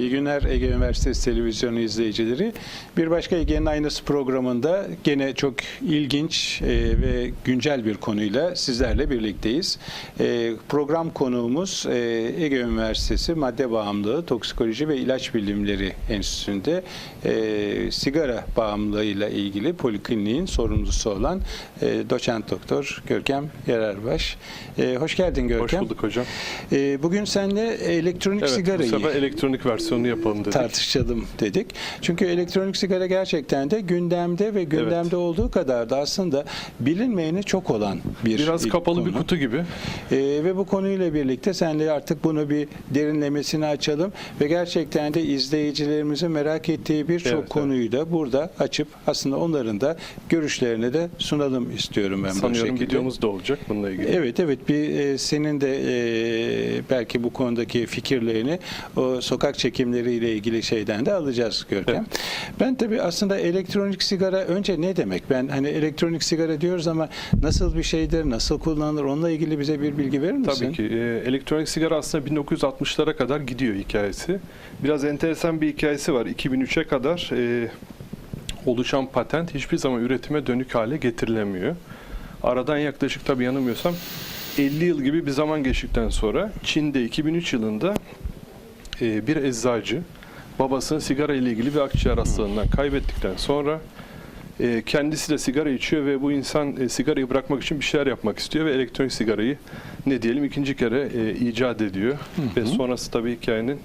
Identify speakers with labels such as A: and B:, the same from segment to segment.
A: İyi günler Ege Üniversitesi Televizyonu izleyicileri. Bir başka Ege'nin Aynası programında gene çok ilginç e, ve güncel bir konuyla sizlerle birlikteyiz. E, program konuğumuz e, Ege Üniversitesi Madde Bağımlılığı, Toksikoloji ve İlaç Bilimleri Enstitüsü'nde sigara bağımlılığıyla ilgili polikliniğin sorumlusu olan doçent doktor Görkem Yararbaş. E, hoş geldin
B: Hoş
A: Görkem.
B: bulduk hocam.
A: Bugün seninle elektronik
B: Evet, bu
A: sigarayı
B: sefer elektronik versiyonunu yapalım dedik.
A: tartışalım dedik. Çünkü elektronik sigara gerçekten de gündemde ve gündemde
B: Evet.
A: olduğu kadar da aslında bilinmeyeni çok olan bir
B: Biraz kapalı
A: konu.
B: bir kutu gibi.
A: Ee, ve bu konuyla birlikte senle artık bunu bir derinlemesine açalım ve gerçekten de izleyicilerimizin merak ettiği birçok
B: Evet, evet.
A: konuyu da burada açıp aslında onların da görüşlerini de sunalım istiyorum ben bu
B: Sanıyorum
A: şekilde.
B: videomuz da olacak bununla ilgili.
A: Evet evet bir e, senin de e, belki bu konudaki fikirlerini o sokak çekimleriyle ilgili şeyden de alacağız Görkem. Ben tabii aslında elektronik sigara önce ne demek? Ben hani elektronik sigara diyoruz ama nasıl bir şeydir, nasıl kullanılır onunla ilgili bize bir bilgi verir misin?
B: Tabii ki. e, elektronik sigara aslında 1960'lara kadar gidiyor hikayesi. Biraz enteresan bir hikayesi var. 2003'e kadar e, oluşan patent hiçbir zaman üretime dönük hale getirilemiyor. Aradan yaklaşık tabii yanılmıyorsam 50 yıl gibi bir zaman geçtikten sonra Çin'de 2003 yılında e, bir eczacı babasını sigara ile ilgili bir akciğer hastalığından kaybettikten sonra e, kendisi de sigara içiyor ve bu insan e, sigarayı bırakmak için bir şeyler yapmak istiyor ve elektronik sigarayı ne diyelim ikinci kere e, icat ediyor. Ve sonrası tabii hikayenin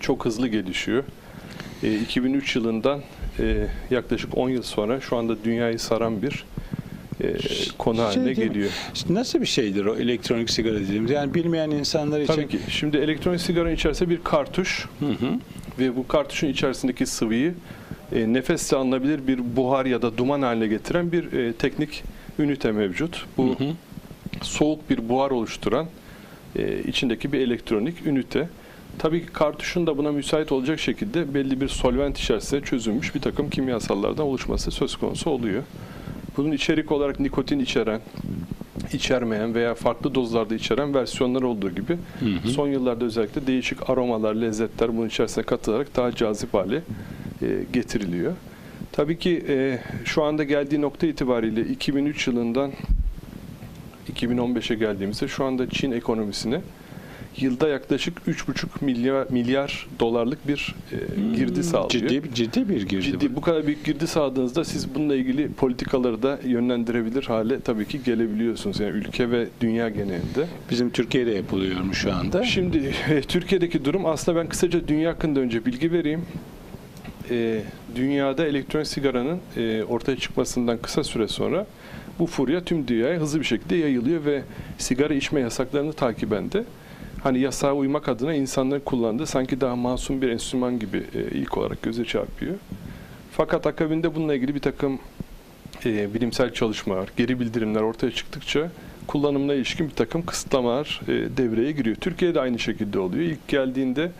B: çok hızlı gelişiyor. E, 2003 yılından e, yaklaşık 10 yıl sonra şu anda dünyayı saran bir e, konu haline
A: Şey mi?
B: geliyor.
A: Nasıl bir şeydir o elektronik sigara dediğimiz? Yani bilmeyen insanlar için
B: Tabii ki. Şimdi elektronik sigaranın içerisinde bir kartuş
A: Hı hı.
B: ve bu kartuşun içerisindeki sıvıyı e, nefesle alınabilir bir buhar ya da duman haline getiren bir e, teknik ünite mevcut. Bu
A: Hı hı.
B: soğuk bir buhar oluşturan e, içindeki bir elektronik ünite. Tabii ki kartuşun da buna müsait olacak şekilde belli bir solvent içerisinde çözülmüş bir takım kimyasallardan oluşması söz konusu oluyor. Bunun içerik olarak nikotin içeren, içermeyen veya farklı dozlarda içeren versiyonlar olduğu gibi
A: Hı hı.
B: son yıllarda özellikle değişik aromalar, lezzetler bunun içerisine katılarak daha cazip hale e, getiriliyor. Tabii ki e, şu anda geldiği nokta itibariyle 2003 yılından 2015'e geldiğimizde şu anda Çin ekonomisine yılda yaklaşık 3,5 milyar milyar dolarlık bir e, girdi sağlıyor.
A: Ciddi, ciddi bir girdi.
B: Ciddi
A: bu.
B: bu kadar büyük girdi sağladığınızda siz bununla ilgili politikaları da yönlendirebilir hale tabii ki gelebiliyorsunuz. Yani ülke ve dünya genelinde.
A: Bizim Türkiye'de yapılıyormuş şu anda.
B: Şimdi e, Türkiye'deki durum aslında ben kısaca dünya hakkında önce bilgi vereyim. E, dünyada elektronik sigaranın e, ortaya çıkmasından kısa süre sonra bu furya tüm dünyaya hızlı bir şekilde yayılıyor ve sigara içme yasaklarını takiben de hani yasağa uymak adına insanların kullandığı sanki daha masum bir enstrüman gibi e, ilk olarak göze çarpıyor. Fakat akabinde bununla ilgili bir takım e, bilimsel çalışmalar, geri bildirimler ortaya çıktıkça kullanımına ilişkin bir takım kısıtlamalar e, devreye giriyor. Türkiye'de aynı şekilde oluyor. İlk geldiğinde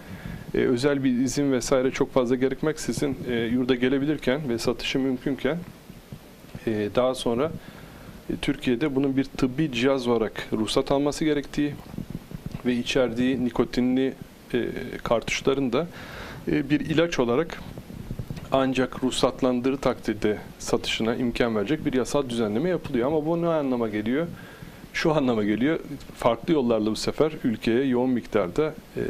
B: e, özel bir izin vesaire çok fazla gerekmeksizin e, yurda gelebilirken ve satışı mümkünken e, daha sonra e, Türkiye'de bunun bir tıbbi cihaz olarak ruhsat alması gerektiği ve içerdiği nikotinli e, kartuşların da e, bir ilaç olarak ancak ruhsatlandığı takdirde satışına imkan verecek bir yasal düzenleme yapılıyor. Ama bu ne anlama geliyor? Şu anlama geliyor. Farklı yollarla bu sefer ülkeye yoğun miktarda e,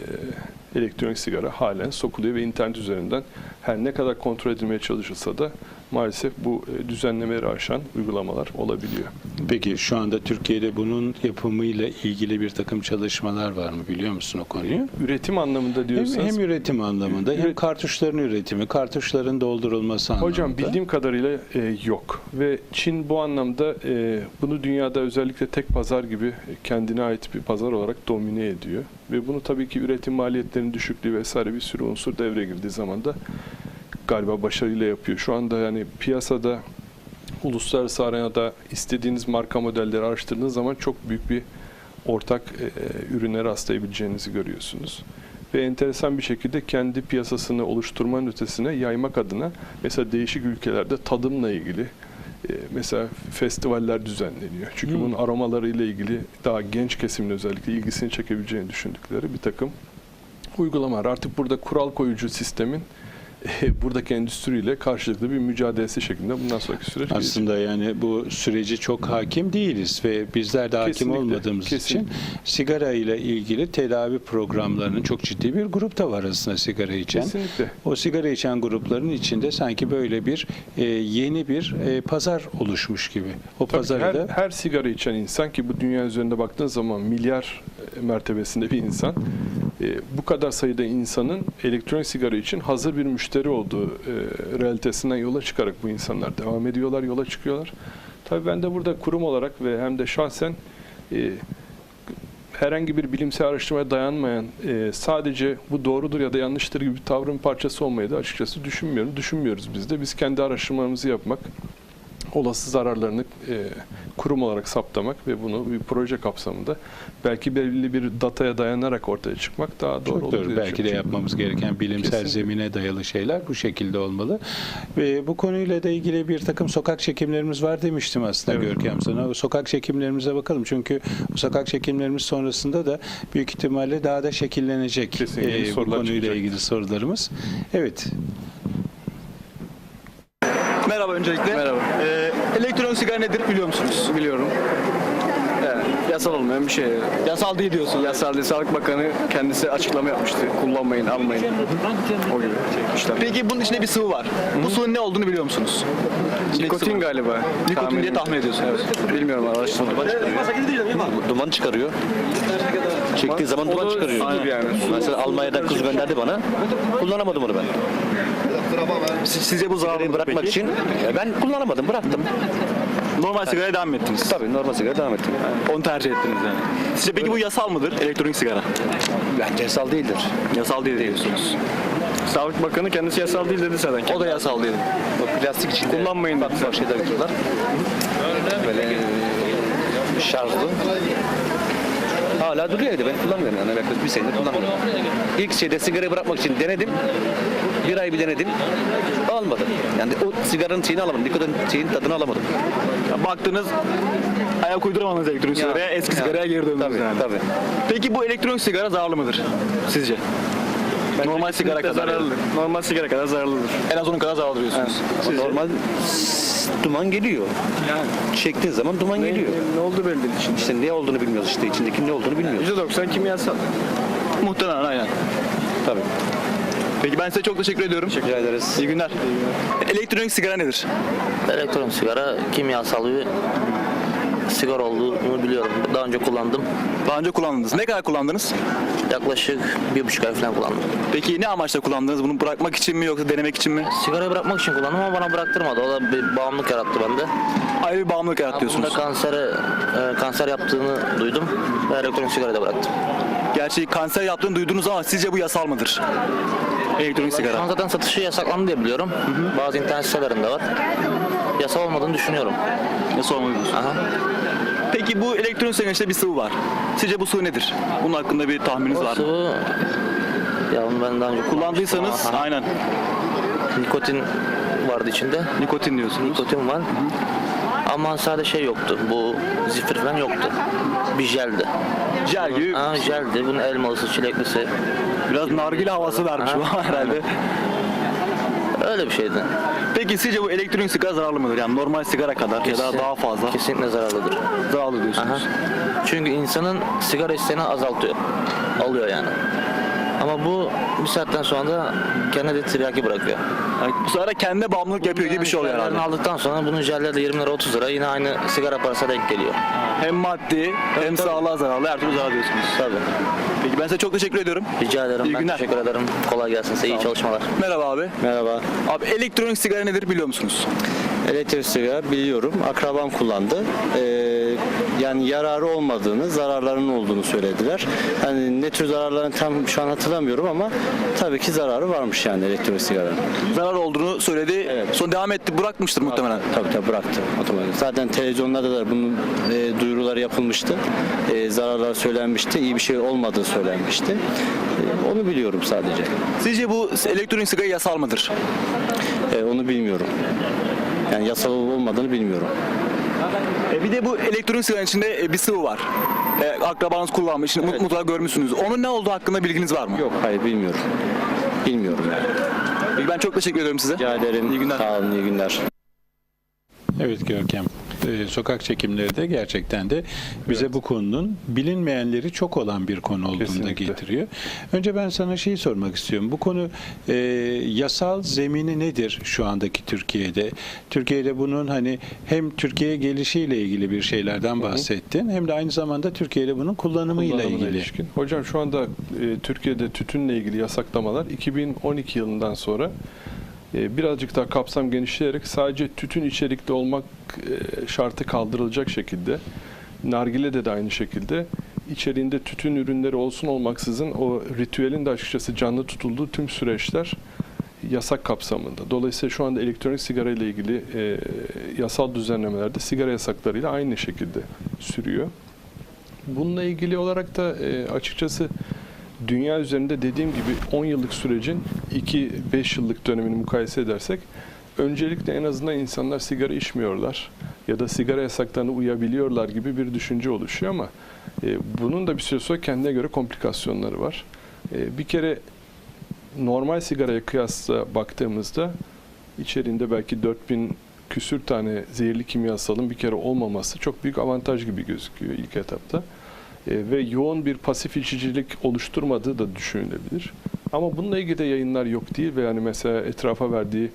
B: elektronik sigara halen sokuluyor ve internet üzerinden her ne kadar kontrol edilmeye çalışılsa da maalesef bu e, düzenlemeleri aşan uygulamalar olabiliyor.
A: Peki şu anda Türkiye'de bunun yapımıyla ilgili bir takım çalışmalar var mı biliyor musun o konuyu?
B: Üretim anlamında
A: Hem,
B: diyorsanız
A: hem üretim anlamında hem
B: Üret-
A: kartuşların üretimi, kartuşların doldurulması anlamında.
B: Hocam bildiğim kadarıyla e, yok ve Çin bu anlamda e, bunu dünyada özellikle tek pazar gibi kendine ait bir pazar olarak domine ediyor ve bunu tabii ki üretim maliyetlerinin düşüklüğü vesaire bir sürü unsur devreye girdiği zaman da galiba başarıyla yapıyor. Şu anda yani piyasada uluslararası arenada istediğiniz marka modelleri araştırdığınız zaman çok büyük bir ortak e, ürüne rastlayabileceğinizi görüyorsunuz. Ve enteresan bir şekilde kendi piyasasını oluşturmanın ötesine yaymak adına mesela değişik ülkelerde tadımla ilgili e, mesela festivaller düzenleniyor. Çünkü
A: Hmm.
B: bunun aromalarıyla ilgili daha genç kesimin özellikle ilgisini çekebileceğini düşündükleri bir takım uygulamalar. Artık burada kural koyucu sistemin e, buradaki endüstriyle karşılıklı bir mücadelesi şeklinde bundan sonraki süreç gelecek.
A: Aslında yani bu süreci çok hakim değiliz ve bizler de hakim
B: Kesinlikle,
A: olmadığımız
B: kesinlikle.
A: için sigara ile ilgili tedavi programlarının çok ciddi bir grup da var aslında sigara içen.
B: Kesinlikle.
A: O sigara içen grupların içinde sanki böyle bir e, yeni bir e, pazar oluşmuş gibi. O
B: Tabii
A: pazarı
B: her,
A: da
B: her sigara içen insan ki bu dünya üzerinde baktığın zaman milyar mertebesinde bir insan e, bu kadar sayıda insanın elektronik sigara için hazır bir müşteri olduğu e, realitesinden yola çıkarak bu insanlar devam ediyorlar, yola çıkıyorlar. Tabii ben de burada kurum olarak ve hem de şahsen e, herhangi bir bilimsel araştırmaya dayanmayan e, sadece bu doğrudur ya da yanlıştır gibi bir tavrın parçası olmayı da açıkçası düşünmüyorum. Düşünmüyoruz biz de. Biz kendi araştırmalarımızı yapmak, olası zararlarını e, kurum olarak saptamak ve bunu bir proje kapsamında belki belli bir dataya dayanarak ortaya çıkmak daha doğru
A: Çok
B: olur
A: doğru. Belki de yapmamız gereken bilimsel
B: Kesinlikle.
A: zemine dayalı şeyler bu şekilde olmalı. Ve bu konuyla da ilgili bir takım sokak çekimlerimiz var demiştim aslında
B: Evet.
A: Görkem sana. O sokak çekimlerimize bakalım. Çünkü bu sokak çekimlerimiz sonrasında da büyük ihtimalle daha da şekillenecek
B: Kesinlikle
A: e, bu konuyla
B: çıkacak.
A: ilgili sorularımız. Evet.
C: Merhaba öncelikle.
D: Merhaba.
C: Ee, elektronik sigara nedir biliyor musunuz?
D: Biliyorum. Yasal olmayan bir şey.
C: Yasal değil diyorsunuz.
D: Yasal değil. Sağlık Bakanı kendisi açıklama yapmıştı. Kullanmayın, almayın. O gibi işlem.
C: Peki bunun içinde bir sıvı var. Bu sıvının ne olduğunu biliyor musunuz?
D: Nikotin galiba.
C: Nikotin diye tahmin ediyorsunuz.
D: Evet. Bilmiyorum araştırmadım.
E: duman çıkarıyor. Çektiği zaman duman çıkarıyor.
D: sudur yani.
E: Mesela Almanya'dan kız gönderdi bana. Kullanamadım onu ben.
C: Siz- Sizce bu mıdır
E: bırakmak
C: peki?
E: için ben kullanamadım, bıraktım.
C: Normal sigaraya devam mı ettiniz?
E: Tabii normal sigara devam ettim.
C: Onu tercih ettiniz yani. Sizce peki bu yasal mıdır elektronik sigara?
E: Bence yasal değildir.
C: Yasal değil diyorsunuz.
D: Sağlık Bakanı kendisi yasal değil dedi zaten.
C: O da yasal değil.
E: O plastik içinde
D: Kullanmayın
E: bak, bak şeyler yapıyorlar. Böyle şarjlı. Hala duruyor evde ben kullanmıyorum yani yaklaşık bir senedir kullanmıyorum. İlk şeyde sigarayı bırakmak için denedim. Bir ay bir denedim. Olmadı. Yani o sigaranın şeyini alamadım. Nikotin şeyin tadını alamadım.
C: Ya baktınız ayak uyduramadınız elektronik
E: Ya,
C: sigaraya, eski
E: ya.
C: sigaraya geri döndünüz
E: Tabii,
C: yani.
E: tabii.
C: Peki bu elektronik sigara zararlı mıdır sizce? Normal sigara kadar.
D: zararlı. Normal sigara kadar zararlıdır.
C: En az onun kadar zararlı diyorsunuz.
E: Ama normal duman geliyor.
D: Yani.
E: Çektiğin zaman duman
D: Ne,
E: geliyor.
D: ne oldu belli değil şimdi.
E: İşte ne olduğunu bilmiyoruz işte. içindeki ne olduğunu bilmiyoruz.
D: %90 kimyasal.
C: Muhtemelen aynen.
E: Tabii.
C: Peki ben size çok teşekkür ediyorum.
E: Rica ederiz.
C: İyi günler. Elektronik sigara nedir?
F: Elektronik sigara kimyasal bir sigara olduğunu biliyorum. Daha önce kullandım.
C: Daha önce kullandınız. Ne kadar kullandınız?
F: Yaklaşık bir buçuk ay falan kullandım.
C: Peki ne amaçla kullandınız? Bunu bırakmak için mi yoksa denemek için mi?
F: Sigarayı bırakmak için kullandım ama bana bıraktırmadı. O da bir bağımlılık yarattı bende.
C: Ayrı bir bağımlılık
F: Bunda
C: yaratıyorsunuz.
F: kansere, e, kanser yaptığını duydum ve elektronik sigarayı da bıraktım.
C: Gerçi kanser yaptığını duydunuz ama sizce bu yasal mıdır? Elektronik
F: Şu an
C: sigara.
F: zaten satışı yasaklandı diye biliyorum. Bazı internet sitelerinde var. Yasal olmadığını düşünüyorum.
C: Yasal olmalı diyorsunuz.
F: Aha.
C: Peki bu sigaranın içinde bir sıvı var. Sizce bu sıvı nedir? Bunun hakkında bir tahmininiz var mı?
F: sıvı... Ya bunu ben daha önce
C: Kullandıysanız
F: Aha.
C: aynen.
F: Nikotin vardı içinde.
C: Nikotin diyorsunuz.
F: Nikotin var. Ama sadece şey yoktu. Bu zifir falan yoktu. Bir jeldi.
C: Jel gibi
F: Ha, jeldi. Bunun elmalısı, çileklisi.
C: biraz nargile havası vermiş bu herhalde.
F: Öyle bir şeydi.
C: Peki sizce bu elektronik sigara zararlı mıdır? Yani normal sigara kadar ya da
F: Kesin-
C: daha fazla
F: Kesinlikle zararlıdır.
C: zararlı diyorsunuz.
F: Aha. Çünkü insanın sigara isteğini azaltıyor. Alıyor yani. Ama bu bir saatten sonra da kendine de tiryaki bırakıyor.
C: Yani bu sefer kendine bağımlılık yapıyor gibi bir şey oluyor herhalde.
F: aldıktan sonra bunun jelleri de 20 lira 30 lira yine aynı sigara parasına denk geliyor.
C: Hem maddi hem
F: tabii.
C: sağlığa zararlı her türlü zarar diyorsunuz.
F: Tabii.
C: Peki ben size çok teşekkür ediyorum.
F: Rica ederim.
C: İyi
F: ben
C: günler.
F: teşekkür ederim. Kolay gelsin size. iyi çalışmalar.
C: Merhaba abi.
G: Merhaba.
C: Abi elektronik sigara nedir biliyor musunuz?
G: Elektrik sigara biliyorum. Akrabam kullandı. Ee, yani yararı olmadığını, zararlarının olduğunu söylediler. Hani ne tür zararlarını tam şu an hatırlamıyorum ama tabii ki zararı varmış yani elektrik sigaranın.
C: Zarar olduğunu söyledi.
G: Evet.
C: Sonra devam etti bırakmıştır muhtemelen.
G: Tabii tabii bıraktı otomatik. Zaten televizyonlarda da bunun e, duyuruları yapılmıştı. E, zararlar söylenmişti. iyi bir şey olmadığı söylenmişti. E, onu biliyorum sadece.
C: Sizce bu elektronik sigara yasal mıdır?
G: E, onu bilmiyorum. Yani yasal olup olmadığını bilmiyorum.
C: E bir de bu elektronik sigaranın içinde e, bir sıvı var. e, akrabanız kullanmış, mut- mutlaka görmüşsünüz. Onun ne olduğu hakkında bilginiz var mı?
G: Yok hayır bilmiyorum. Bilmiyorum yani.
C: Peki ben çok teşekkür ederim size.
G: Rica ederim.
C: İyi günler.
G: Sağ olun iyi günler.
A: Evet Görkem. Ee, sokak çekimleri de gerçekten de bize bu konunun bilinmeyenleri çok olan bir konu olduğunu da getiriyor. Önce ben sana şeyi sormak istiyorum. Bu konu e, yasal zemini nedir şu andaki Türkiye'de? Türkiye'de bunun hani hem Türkiye'ye gelişiyle ilgili bir şeylerden bahsettin hem de aynı zamanda Türkiye'de bunun kullanımıyla
B: Kullanımına
A: ilgili.
B: ilişkin. Hocam şu anda e, Türkiye'de tütünle ilgili yasaklamalar 2012 yılından sonra e, birazcık daha kapsam genişleyerek sadece tütün içerikli olmak e, şartı kaldırılacak şekilde nargile de aynı şekilde içeriğinde tütün ürünleri olsun olmaksızın o ritüelin de açıkçası canlı tutulduğu tüm süreçler yasak kapsamında. Dolayısıyla şu anda elektronik sigara ile ilgili e, yasal düzenlemelerde sigara yasaklarıyla aynı şekilde sürüyor. Bununla ilgili olarak da e, açıkçası dünya üzerinde dediğim gibi 10 yıllık sürecin 2-5 yıllık dönemini mukayese edersek öncelikle en azından insanlar sigara içmiyorlar ya da sigara yasaklarına uyabiliyorlar gibi bir düşünce oluşuyor ama e, bunun da bir süre sonra kendine göre komplikasyonları var. E, bir kere normal sigaraya kıyasla baktığımızda içeriğinde belki 4000 küsür tane zehirli kimyasalın bir kere olmaması çok büyük avantaj gibi gözüküyor ilk etapta. E, ve yoğun bir pasif içicilik oluşturmadığı da düşünülebilir. Ama bununla ilgili de yayınlar yok değil ve yani mesela etrafa verdiği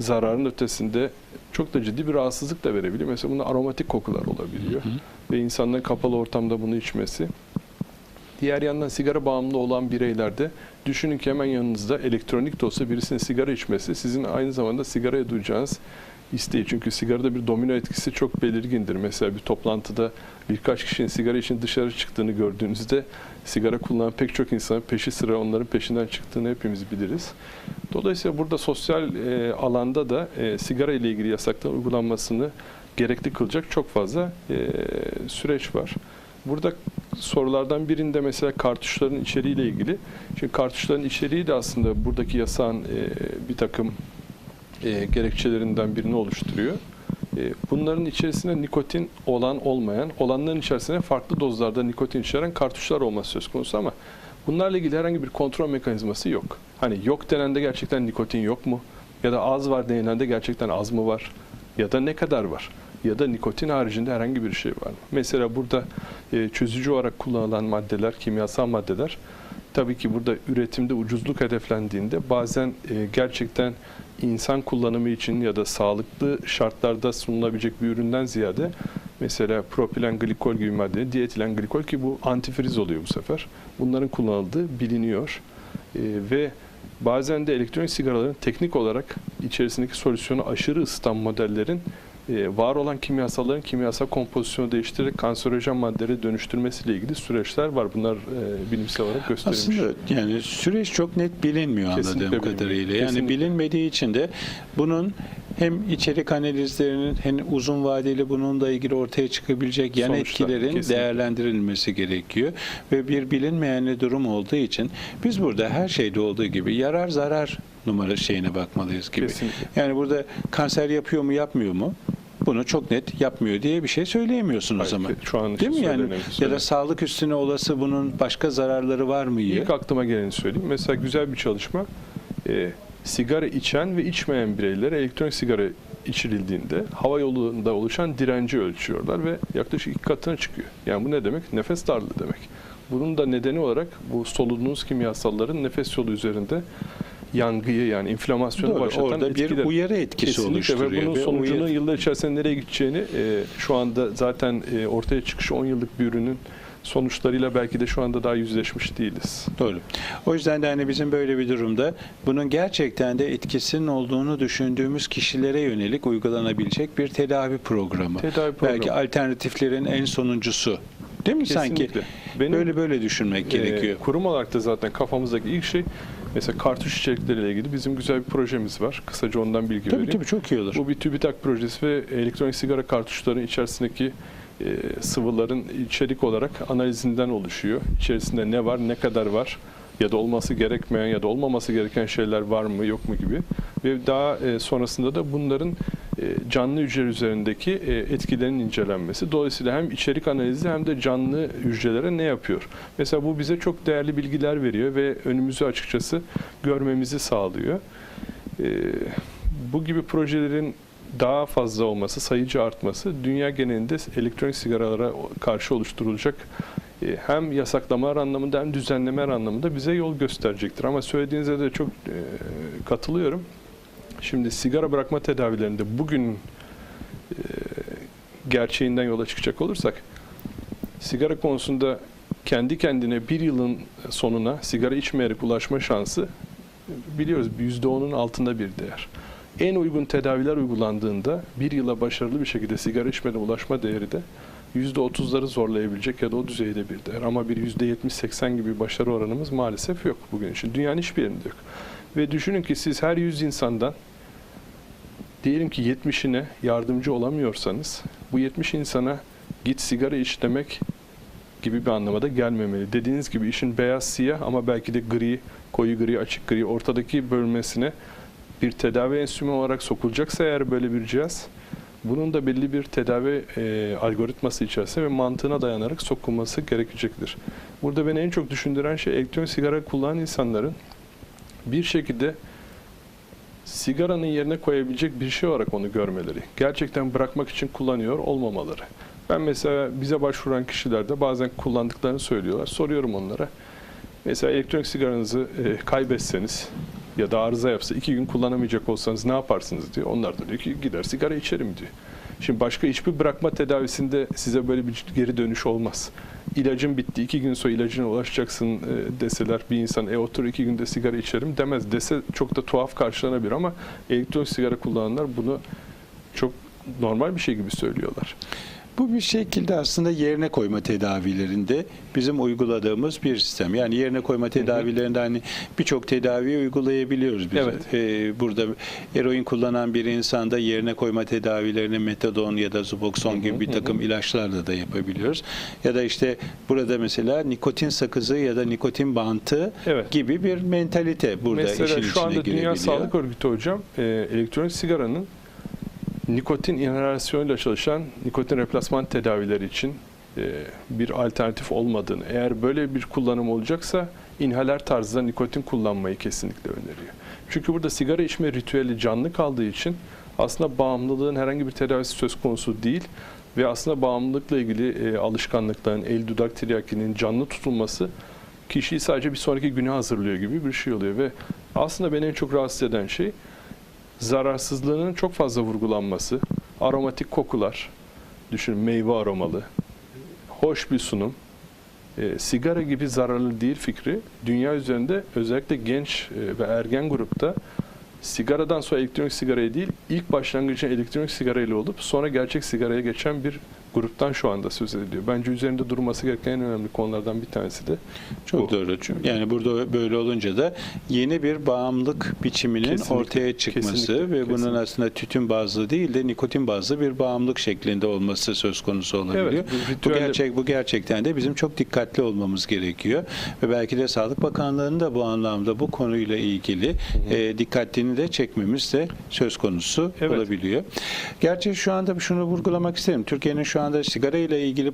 B: zararın ötesinde çok da ciddi bir rahatsızlık da verebiliyor. Mesela bunda aromatik kokular olabiliyor ve insanların kapalı ortamda bunu içmesi. Diğer yandan sigara bağımlı olan bireylerde düşünün ki hemen yanınızda elektronik de olsa birisinin sigara içmesi sizin aynı zamanda sigaraya duyacağınız isteği. Çünkü sigarada bir domino etkisi çok belirgindir. Mesela bir toplantıda birkaç kişinin sigara için dışarı çıktığını gördüğünüzde sigara kullanan pek çok insanın peşi sıra onların peşinden çıktığını hepimiz biliriz. Dolayısıyla burada sosyal e, alanda da e, sigara ile ilgili yasakların uygulanmasını gerekli kılacak çok fazla e, süreç var. Burada sorulardan birinde mesela kartuşların içeriğiyle ilgili. Çünkü kartuşların içeriği de aslında buradaki yasağın e, bir takım e, gerekçelerinden birini oluşturuyor. E, bunların içerisinde nikotin olan olmayan, olanların içerisinde farklı dozlarda nikotin içeren kartuşlar olması söz konusu ama bunlarla ilgili herhangi bir kontrol mekanizması yok. Hani yok denende gerçekten nikotin yok mu? Ya da az var denilende gerçekten az mı var? Ya da ne kadar var? Ya da nikotin haricinde herhangi bir şey var mı? Mesela burada e, çözücü olarak kullanılan maddeler, kimyasal maddeler tabii ki burada üretimde ucuzluk hedeflendiğinde bazen e, gerçekten insan kullanımı için ya da sağlıklı şartlarda sunulabilecek bir üründen ziyade mesela propilen glikol gibi madde, dietilen glikol ki bu antifriz oluyor bu sefer. Bunların kullanıldığı biliniyor. E, ve bazen de elektronik sigaraların teknik olarak içerisindeki solüsyonu aşırı ısıtan modellerin e, var olan kimyasalların kimyasal kompozisyonu değiştirerek kanserojen maddelere dönüştürmesiyle ilgili süreçler var. Bunlar e, bilimsel olarak gösterilmiş.
A: Aslında yani süreç çok net bilinmiyor
B: Kesinlikle
A: anladığım
B: bilinmiyor.
A: kadarıyla. Yani
B: Kesinlikle.
A: bilinmediği için de bunun hem içerik analizlerinin hem uzun vadeli bununla ilgili ortaya çıkabilecek yan
B: Sonuçlar,
A: etkilerin
B: kesinlikle.
A: değerlendirilmesi gerekiyor. Ve bir bilinmeyenli durum olduğu için biz burada her şeyde olduğu gibi yarar zarar numara şeyine bakmalıyız gibi.
B: Kesinlikle.
A: Yani burada kanser yapıyor mu yapmıyor mu? Bunu çok net yapmıyor diye bir şey söyleyemiyorsun o
B: Hayır,
A: zaman.
B: şu an
A: Değil mi yani? Ya da sağlık üstüne olası bunun başka zararları var mı?
B: İlk aklıma geleni söyleyeyim. Mesela güzel bir çalışma. E, sigara içen ve içmeyen bireylere elektronik sigara içirildiğinde hava yolunda oluşan direnci ölçüyorlar ve yaklaşık iki katına çıkıyor. Yani bu ne demek? Nefes darlığı demek. Bunun da nedeni olarak bu soluduğunuz kimyasalların nefes yolu üzerinde yangıyı yani inflamasyonu
A: Doğru,
B: başlatan
A: orada bir
B: etkiler.
A: uyarı etkisi
B: Kesinlikle
A: oluşturuyor.
B: ve bunun sonucunun
A: uyarı-
B: yıllar içerisinde nereye gideceğini e, şu anda zaten e, ortaya çıkışı 10 yıllık bir ürünün sonuçlarıyla belki de şu anda daha yüzleşmiş değiliz.
A: Doğru. O yüzden de hani bizim böyle bir durumda bunun gerçekten de etkisinin olduğunu düşündüğümüz kişilere yönelik uygulanabilecek bir tedavi programı.
B: Tedavi programı.
A: Belki alternatiflerin en sonuncusu. Değil mi sanki?
B: Kesinlikle. Benim-
A: böyle böyle düşünmek gerekiyor.
B: Ee, kurum olarak da zaten kafamızdaki ilk şey mesela kartuş içerikleriyle ilgili bizim güzel bir projemiz var. Kısaca ondan bilgi
A: tabii
B: vereyim.
A: tabii çok iyi olur.
B: Bu bir TÜBİTAK projesi ve elektronik sigara kartuşların içerisindeki e, sıvıların içerik olarak analizinden oluşuyor. İçerisinde ne var, ne kadar var ya da olması gerekmeyen ya da olmaması gereken şeyler var mı yok mu gibi ve daha e, sonrasında da bunların canlı hücre üzerindeki e, etkilerinin incelenmesi. Dolayısıyla hem içerik analizi hem de canlı hücrelere ne yapıyor? Mesela bu bize çok değerli bilgiler veriyor ve önümüzü açıkçası görmemizi sağlıyor. E, Bu gibi projelerin daha fazla olması, sayıcı artması dünya genelinde elektronik sigaralara karşı oluşturulacak e, hem yasaklamalar anlamında hem düzenlemeler anlamında bize yol gösterecektir. Ama söylediğinize de çok e, katılıyorum. Şimdi sigara bırakma tedavilerinde bugün e, gerçeğinden yola çıkacak olursak sigara konusunda kendi kendine bir yılın sonuna sigara içmeyerek ulaşma şansı biliyoruz %10'un altında bir değer. En uygun tedaviler uygulandığında bir yıla başarılı bir şekilde sigara içmeden ulaşma değeri de %30'ları zorlayabilecek ya da o düzeyde bir değer. Ama bir %70-80 gibi başarı oranımız maalesef yok bugün için. Dünyanın hiçbir yerinde yok. Ve düşünün ki siz her 100 insandan diyelim ki 70'ine yardımcı olamıyorsanız bu 70 insana git sigara iç demek gibi bir anlamada gelmemeli. Dediğiniz gibi işin beyaz siyah ama belki de gri, koyu gri, açık gri ortadaki bölmesine bir tedavi enstrümanı olarak sokulacaksa eğer böyle bir cihaz bunun da belli bir tedavi e, algoritması içerisinde ve mantığına dayanarak sokulması gerekecektir. Burada beni en çok düşündüren şey elektronik sigara kullanan insanların bir şekilde sigaranın yerine koyabilecek bir şey olarak onu görmeleri. Gerçekten bırakmak için kullanıyor olmamaları. Ben mesela bize başvuran kişilerde bazen kullandıklarını söylüyorlar. Soruyorum onlara. Mesela elektronik sigaranızı e, kaybetseniz ya da arıza yapsa iki gün kullanamayacak olsanız ne yaparsınız diyor. Onlar da diyor ki gider sigara içerim diyor. Şimdi başka hiçbir bırakma tedavisinde size böyle bir geri dönüş olmaz. İlacın bitti, iki gün sonra ilacına ulaşacaksın e, deseler bir insan e otur iki günde sigara içerim demez dese çok da tuhaf karşılanabilir ama elektronik sigara kullananlar bunu çok normal bir şey gibi söylüyorlar.
A: Bu bir şekilde aslında yerine koyma tedavilerinde bizim uyguladığımız bir sistem. Yani yerine koyma tedavilerinde hani birçok tedaviyi uygulayabiliyoruz biz.
B: Evet.
A: Ee, burada eroin kullanan bir insanda yerine koyma tedavilerini metadon ya da Suboxone gibi bir takım ilaçlarla da yapabiliyoruz. Ya da işte burada mesela nikotin sakızı ya da nikotin bantı
B: Evet.
A: gibi bir mentalite burada
B: Mesela
A: işin
B: şu
A: içine
B: anda
A: girebiliyor.
B: Dünya Sağlık Örgütü hocam e, elektronik sigaranın nikotin inhalasyonuyla çalışan nikotin replasman tedavileri için e, bir alternatif olmadığını, eğer böyle bir kullanım olacaksa inhaler tarzda nikotin kullanmayı kesinlikle öneriyor. Çünkü burada sigara içme ritüeli canlı kaldığı için aslında bağımlılığın herhangi bir tedavisi söz konusu değil ve aslında bağımlılıkla ilgili e, alışkanlıkların, el dudak tiryakinin canlı tutulması kişiyi sadece bir sonraki güne hazırlıyor gibi bir şey oluyor ve aslında beni en çok rahatsız eden şey zararsızlığının çok fazla vurgulanması, aromatik kokular, düşünün meyve aromalı, hoş bir sunum, e, sigara gibi zararlı değil fikri dünya üzerinde özellikle genç e, ve ergen grupta sigaradan sonra elektronik sigaraya değil ilk başlangıcın elektronik sigarayla olup sonra gerçek sigaraya geçen bir gruptan şu anda söz ediliyor. Bence üzerinde durması gereken en önemli konulardan bir tanesi de
A: Çok
B: bu.
A: doğru. Çünkü Yani burada böyle olunca da yeni bir bağımlılık biçiminin
B: Kesinlikle,
A: ortaya çıkması
B: kesinlikle,
A: ve bunun
B: kesinlikle.
A: aslında tütün bazlı değil de nikotin bazlı bir bağımlılık şeklinde olması söz konusu olabiliyor.
B: Evet, bu
A: bu gerçek bu gerçekten de bizim çok dikkatli olmamız gerekiyor ve belki de Sağlık Bakanlığı'nın da bu anlamda bu konuyla ilgili e, dikkatini de çekmemiz de söz konusu
B: Evet.
A: olabiliyor. Gerçi şu anda şunu vurgulamak isterim. Türkiye'nin şu anda sigara ile ilgili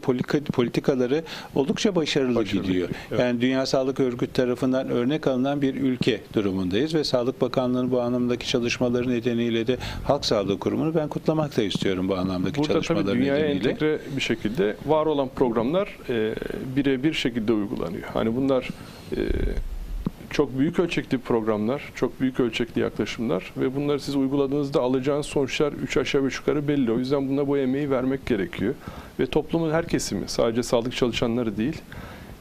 A: politikaları oldukça başarılı,
B: Başarılı
A: gidiyor.
B: gidiyor, evet.
A: Yani Dünya Sağlık Örgütü tarafından örnek alınan bir ülke durumundayız ve Sağlık Bakanlığı'nın bu anlamdaki çalışmaları nedeniyle de Halk Sağlığı Kurumu'nu ben kutlamak da istiyorum bu anlamdaki
B: Burada
A: çalışmaları
B: tabii dünyaya
A: nedeniyle.
B: entegre bir şekilde var olan programlar e, birebir şekilde uygulanıyor. Hani bunlar e, çok büyük ölçekli programlar, çok büyük ölçekli yaklaşımlar ve bunları siz uyguladığınızda alacağınız sonuçlar 3 aşağı 5 yukarı belli. O yüzden buna bu emeği vermek gerekiyor. Ve toplumun her kesimi, sadece sağlık çalışanları değil,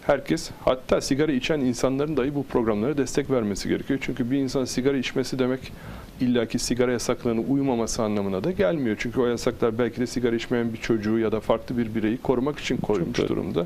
B: herkes hatta sigara içen insanların dahi bu programlara destek vermesi gerekiyor. Çünkü bir insan sigara içmesi demek illaki sigara yasaklarına uymaması anlamına da gelmiyor. Çünkü o yasaklar belki de sigara içmeyen bir çocuğu ya da farklı bir bireyi korumak için koyulmuş durumda.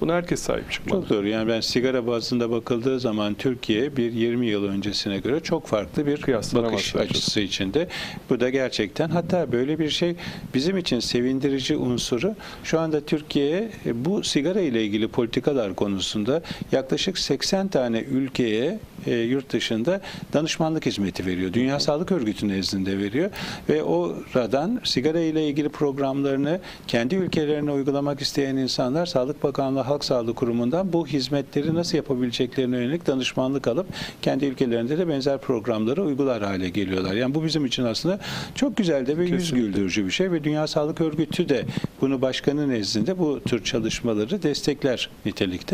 B: Buna herkes sahip çıkmalı.
A: Çok doğru. Yani ben sigara bazında bakıldığı zaman Türkiye bir 20 yıl öncesine göre çok farklı bir bakış açısı içinde. Bu da gerçekten hatta böyle bir şey bizim için sevindirici unsuru şu anda Türkiye e, bu sigara ile ilgili politikalar konusunda yaklaşık 80 tane ülkeye e, yurt dışında danışmanlık hizmeti veriyor. Dünya Sağlık Örgütü nezdinde veriyor ve oradan sigara ile ilgili programlarını kendi ülkelerine uygulamak isteyen insanlar Sağlık Bakanlığı Halk Sağlığı Kurumu'ndan bu hizmetleri nasıl yapabileceklerine yönelik danışmanlık alıp kendi ülkelerinde de benzer programları uygular hale geliyorlar. Yani bu bizim için aslında çok güzel de ve yüz güldürücü bir şey ve Dünya Sağlık Örgütü de bunu başkanı nezdinde bu tür çalışmaları destekler nitelikte.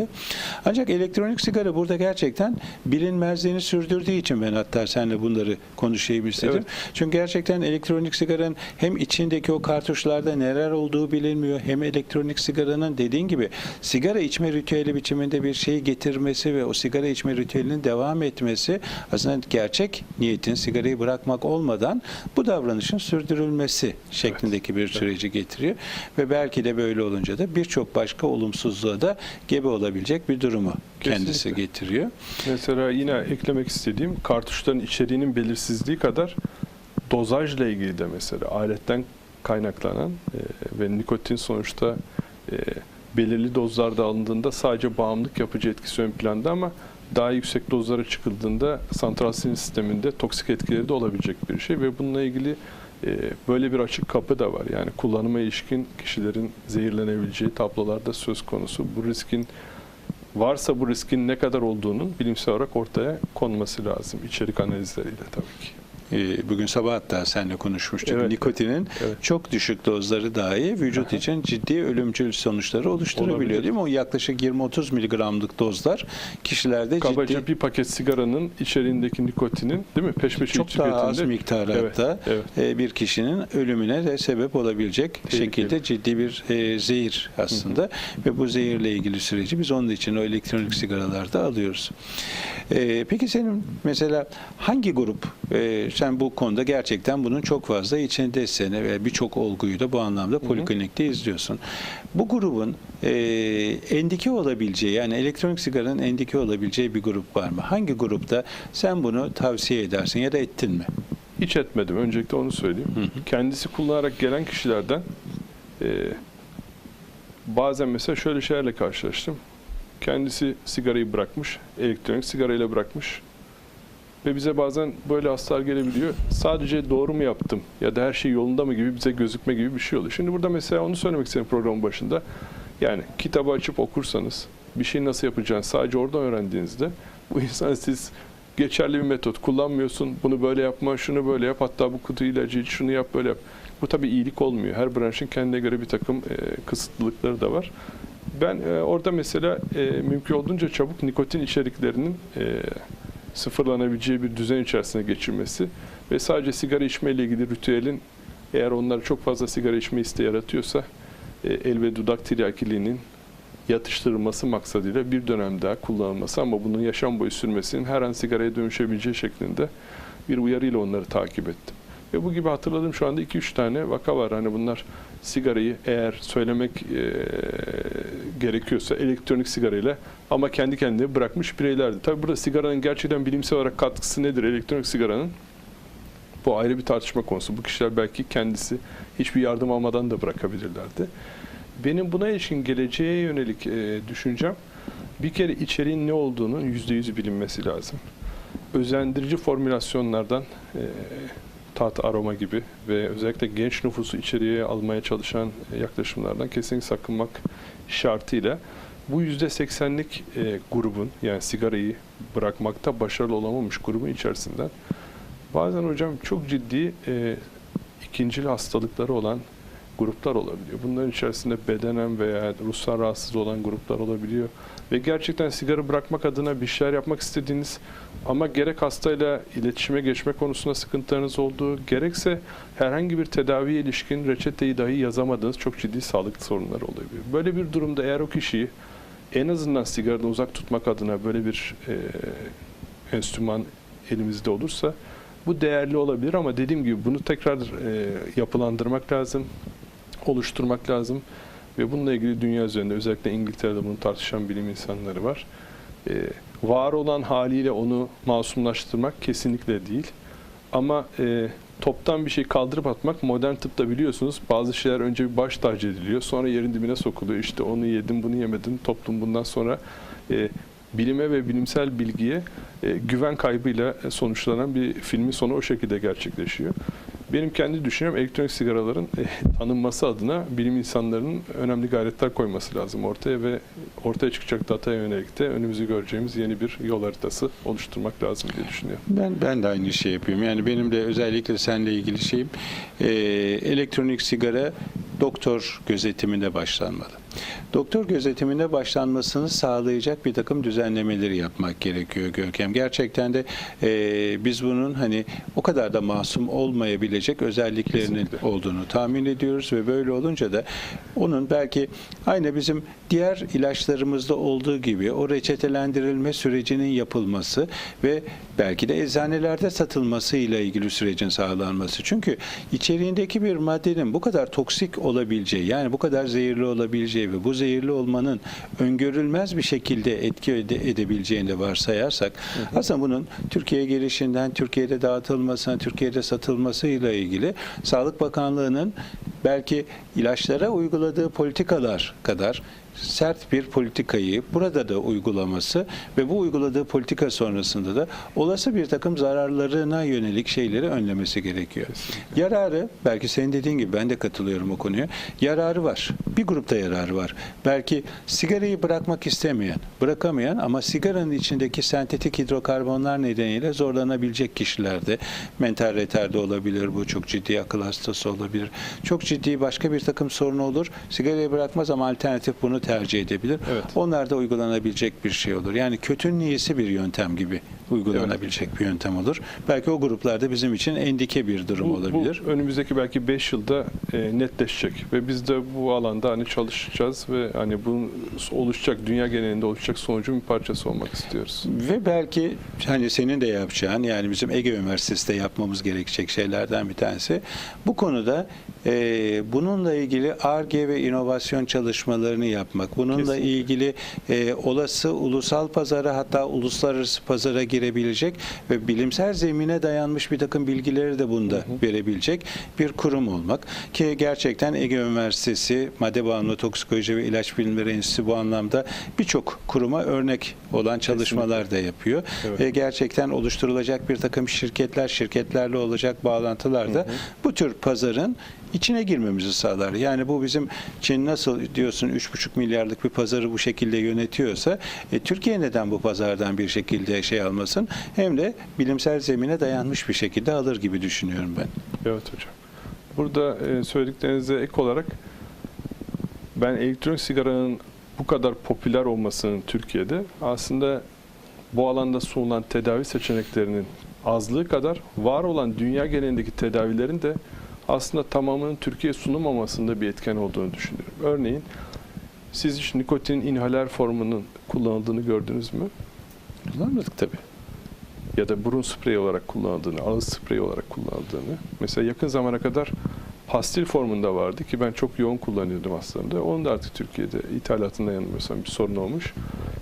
A: Ancak elektronik sigara burada gerçekten bilinmezliğini sürdürdüğü için ben hatta seninle bunları konuşayım istedim.
B: Evet.
A: Çünkü gerçekten elektronik sigaranın hem içindeki o kartuşlarda neler olduğu bilinmiyor hem elektronik sigaranın dediğin gibi sigara içme ritüeli biçiminde bir şeyi getirmesi ve o sigara içme ritüelinin devam etmesi aslında gerçek niyetin sigarayı bırakmak olmadan bu davranışın sürdürülmesi şeklindeki bir süreci getiriyor ve belki de böyle olunca da birçok başka olumsuzluğa da gebe olabilecek bir durumu kendisi
B: Kesinlikle.
A: getiriyor.
B: Mesela yine eklemek istediğim kartuşların içeriğinin belirsizliği kadar dozajla ilgili de mesela aletten kaynaklanan e, ve nikotin sonuçta e, belirli dozlarda alındığında sadece bağımlılık yapıcı etkisi ön planda ama daha yüksek dozlara çıkıldığında santral sinir sisteminde toksik etkileri de olabilecek bir şey ve bununla ilgili e, böyle bir açık kapı da var. Yani kullanıma ilişkin kişilerin zehirlenebileceği tablolarda söz konusu. Bu riskin varsa bu riskin ne kadar olduğunun bilimsel olarak ortaya konması lazım içerik analizleriyle tabii ki.
A: Ee, Bugün sabah hatta seninle konuşmuştuk.
B: Evet.
A: Nikotinin
B: Evet.
A: çok düşük dozları dahi vücut için ciddi ölümcül sonuçları oluşturabiliyor
B: Olabilir.
A: değil mi? O yaklaşık 20-30 miligramlık dozlar kişilerde
B: Kabaca
A: ciddi
B: bir paket sigaranın içeriğindeki nikotinin değil mi peş peşe
A: çok daha az miktaratta
B: Evet, evet.
A: e, bir kişinin ölümüne de sebep olabilecek
B: Tehlikeli.
A: şekilde ciddi bir e, zehir aslında ve bu zehirle ilgili süreci biz onun için o elektronik sigaralarda alıyoruz. E, peki senin mesela hangi grup e, sen bu konuda gerçekten bunun çok fazla içindesin ve birçok olguyu da bu anlamda poliklinikte izliyorsun. Bu grubun e, endike olabileceği yani elektronik sigaranın endike olabileceği bir grup var mı? Hangi grupta sen bunu tavsiye edersin ya da ettin mi?
B: Hiç etmedim. Öncelikle onu söyleyeyim. Kendisi kullanarak gelen kişilerden e, bazen mesela şöyle şeylerle karşılaştım. Kendisi sigarayı bırakmış, elektronik sigarayla bırakmış. Ve bize bazen böyle hastalar gelebiliyor. Sadece doğru mu yaptım ya da her şey yolunda mı gibi bize gözükme gibi bir şey oluyor. Şimdi burada mesela onu söylemek istedim programın başında. Yani kitabı açıp okursanız, bir şeyi nasıl yapacağını sadece oradan öğrendiğinizde bu insan siz geçerli bir metot kullanmıyorsun. Bunu böyle yapma, şunu böyle yap. Hatta bu kutu ilacı şunu yap, böyle yap. Bu tabii iyilik olmuyor. Her branşın kendine göre bir takım e, kısıtlılıkları da var. Ben e, orada mesela e, mümkün olduğunca çabuk nikotin içeriklerinin e, sıfırlanabileceği bir düzen içerisine geçirmesi ve sadece sigara içme ile ilgili ritüelin eğer onlar çok fazla sigara içme isteği yaratıyorsa e, el ve dudak tiryakiliğinin yatıştırılması maksadıyla bir dönem daha kullanılması ama bunun yaşam boyu sürmesinin her an sigaraya dönüşebileceği şeklinde bir uyarıyla onları takip ettim. Ve bu gibi hatırladığım şu anda 2-3 tane vaka var. Hani bunlar sigarayı eğer söylemek e, gerekiyorsa elektronik sigarayla ama kendi kendine bırakmış bireylerdi. Tabii burada sigaranın gerçekten bilimsel olarak katkısı nedir elektronik sigaranın? Bu ayrı bir tartışma konusu. Bu kişiler belki kendisi hiçbir yardım almadan da bırakabilirlerdi. Benim buna ilişkin geleceğe yönelik e, düşüncem bir kere içeriğin ne olduğunun yüzde yüzü bilinmesi lazım. Özendirici formülasyonlardan e, tat, aroma gibi ve özellikle genç nüfusu içeriye almaya çalışan e, yaklaşımlardan kesinlikle sakınmak şartıyla bu yüzde seksenlik e, grubun yani sigarayı bırakmakta başarılı olamamış grubun içerisinden bazen hocam çok ciddi e, ikincil hastalıkları olan gruplar olabiliyor. Bunların içerisinde bedenen veya ruhsal rahatsız olan gruplar olabiliyor. Ve gerçekten sigara bırakmak adına bir şeyler yapmak istediğiniz ama gerek hastayla iletişime geçme konusunda sıkıntılarınız olduğu, gerekse herhangi bir tedaviye ilişkin reçeteyi dahi yazamadığınız çok ciddi sağlık sorunları olabiliyor. Böyle bir durumda eğer o kişiyi en azından sigaradan uzak tutmak adına böyle bir e, enstrüman elimizde olursa bu değerli olabilir ama dediğim gibi bunu tekrar e, yapılandırmak lazım, oluşturmak lazım ve bununla ilgili dünya üzerinde özellikle İngiltere'de bunu tartışan bilim insanları var. E, var olan haliyle onu masumlaştırmak kesinlikle değil. ama e, toptan bir şey kaldırıp atmak modern tıpta biliyorsunuz bazı şeyler önce bir baş tacı ediliyor sonra yerin dibine sokuluyor. İşte onu yedin bunu yemedin toplum bundan sonra e, bilime ve bilimsel bilgiye e, güven kaybıyla sonuçlanan bir filmin sonu o şekilde gerçekleşiyor. Benim kendi düşüncem elektronik sigaraların e, tanınması adına bilim insanlarının önemli gayretler koyması lazım ortaya ve ortaya çıkacak dataya yönelik de önümüzü göreceğimiz yeni bir yol haritası oluşturmak lazım diye düşünüyorum.
A: Ben ben de aynı şey yapıyorum. Yani benim de özellikle seninle ilgili şeyim e, elektronik sigara doktor gözetiminde başlanmalı. Doktor gözetiminde başlanmasını sağlayacak bir takım düzenlemeleri yapmak gerekiyor Görkem. Gerçekten de e, biz bunun hani o kadar da masum olmayabilecek özelliklerinin
B: Kesinlikle.
A: olduğunu tahmin ediyoruz ve böyle olunca da onun belki aynı bizim diğer ilaçlarımızda olduğu gibi o reçetelendirilme sürecinin yapılması ve belki de eczanelerde satılması ile ilgili sürecin sağlanması. Çünkü içeriğindeki bir maddenin bu kadar toksik olabileceği yani bu kadar zehirli olabileceği ve bu zehirli olmanın öngörülmez bir şekilde etki ede- edebileceğini de varsayarsak aslında bunun Türkiye'ye gelişinden Türkiye'de dağıtılmasına, Türkiye'de satılmasıyla ilgili Sağlık Bakanlığı'nın belki ilaçlara uyguladığı politikalar kadar sert bir politikayı burada da uygulaması ve bu uyguladığı politika sonrasında da olası bir takım zararlarına yönelik şeyleri önlemesi gerekiyor. Yararı belki senin dediğin gibi ben de katılıyorum o konuya. Yararı var. Bir grupta yararı var. Belki sigarayı bırakmak istemeyen, bırakamayan ama sigaranın içindeki sentetik hidrokarbonlar nedeniyle zorlanabilecek kişilerde mental retarde olabilir bu çok ciddi akıl hastası olabilir. Çok ciddi başka bir takım sorunu olur. Sigarayı bırakmaz ama alternatif bunu tercih edebilir.
B: Evet.
A: Onlar da uygulanabilecek bir şey olur. Yani kötü niyesi bir yöntem gibi uygulanabilecek bir yöntem olur. Belki o gruplarda bizim için endike bir durum
B: Bu,
A: olabilir.
B: bu önümüzdeki belki 5 yılda e, netleşecek ve biz de bu alanda hani çalışacağız ve hani bunun oluşacak dünya genelinde oluşacak sonucun bir parçası olmak istiyoruz.
A: Ve belki hani senin de yapacağın yani bizim Ege Üniversitesi'nde yapmamız gerekecek şeylerden bir tanesi bu konuda e, bununla ilgili ARGE ve inovasyon çalışmalarını yapmak. Bununla
B: Kesinlikle.
A: ilgili e, olası ulusal pazara hatta uluslararası pazara girebilecek ve bilimsel zemine dayanmış bir takım bilgileri de bunda verebilecek bir kurum olmak. Ki gerçekten Ege Üniversitesi Madde Bağımlı Toksikoloji ve İlaç Bilimleri Enstitüsü bu anlamda birçok kuruma örnek olan çalışmalar da yapıyor.
B: Evet.
A: Ve gerçekten oluşturulacak bir takım şirketler, şirketlerle olacak bağlantılar da bu tür pazarın içine girmemizi sağlar. Yani bu bizim Çin nasıl diyorsun 3,5 milyarlık bir pazarı bu şekilde yönetiyorsa e, Türkiye neden bu pazardan bir şekilde şey almasın? Hem de bilimsel zemine dayanmış bir şekilde alır gibi düşünüyorum ben.
B: Evet hocam. Burada e, söylediklerinize ek olarak ben elektronik sigaranın bu kadar popüler olmasının Türkiye'de aslında bu alanda sunulan tedavi seçeneklerinin azlığı kadar var olan dünya genelindeki tedavilerin de aslında tamamının Türkiye sunulmamasında bir etken olduğunu düşünüyorum. Örneğin siz hiç nikotin inhaler formunun kullanıldığını gördünüz mü?
A: Kullanmadık tabii.
B: ya da burun spreyi olarak kullanıldığını, ağız spreyi olarak kullanıldığını. Mesela yakın zamana kadar pastil formunda vardı ki ben çok yoğun kullanıyordum aslında. Onun da artık Türkiye'de ithalatında yanılmıyorsam bir sorun olmuş.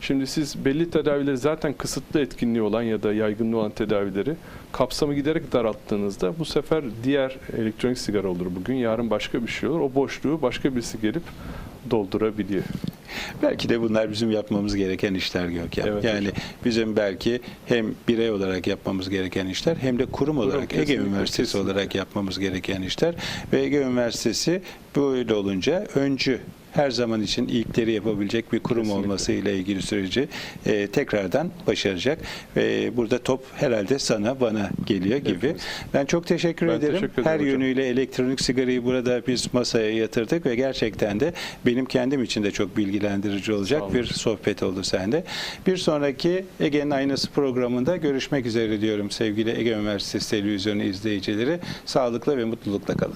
B: Şimdi siz belli tedavileri zaten kısıtlı etkinliği olan ya da yaygınlığı olan tedavileri kapsamı giderek daralttığınızda bu sefer diğer elektronik sigara olur bugün, yarın başka bir şey olur. O boşluğu başka birisi gelip doldurabiliyor.
A: Belki de bunlar bizim yapmamız gereken işler Görkem.
B: Evet
A: yani
B: hocam.
A: bizim belki hem birey olarak yapmamız gereken işler hem de kurum olarak Ege
B: kesinlikle,
A: Üniversitesi
B: kesinlikle.
A: olarak yapmamız gereken işler ve Ege Üniversitesi böyle olunca öncü her zaman için ilkleri yapabilecek bir kurum
B: Kesinlikle.
A: olması ile ilgili süreci e, tekrardan başaracak ve burada top herhalde sana bana geliyor gibi.
B: Hepimiz.
A: Ben çok teşekkür
B: Ben
A: ederim.
B: teşekkür ederim
A: her
B: hocam.
A: yönüyle elektronik sigarayı burada biz masaya yatırdık ve gerçekten de benim kendim için de çok bilgilendirici olacak bir sohbet oldu sende. Bir sonraki Ege'nin Aynası programında görüşmek üzere diyorum sevgili Ege Üniversitesi televizyonu izleyicileri. Sağlıkla ve mutlulukla kalın.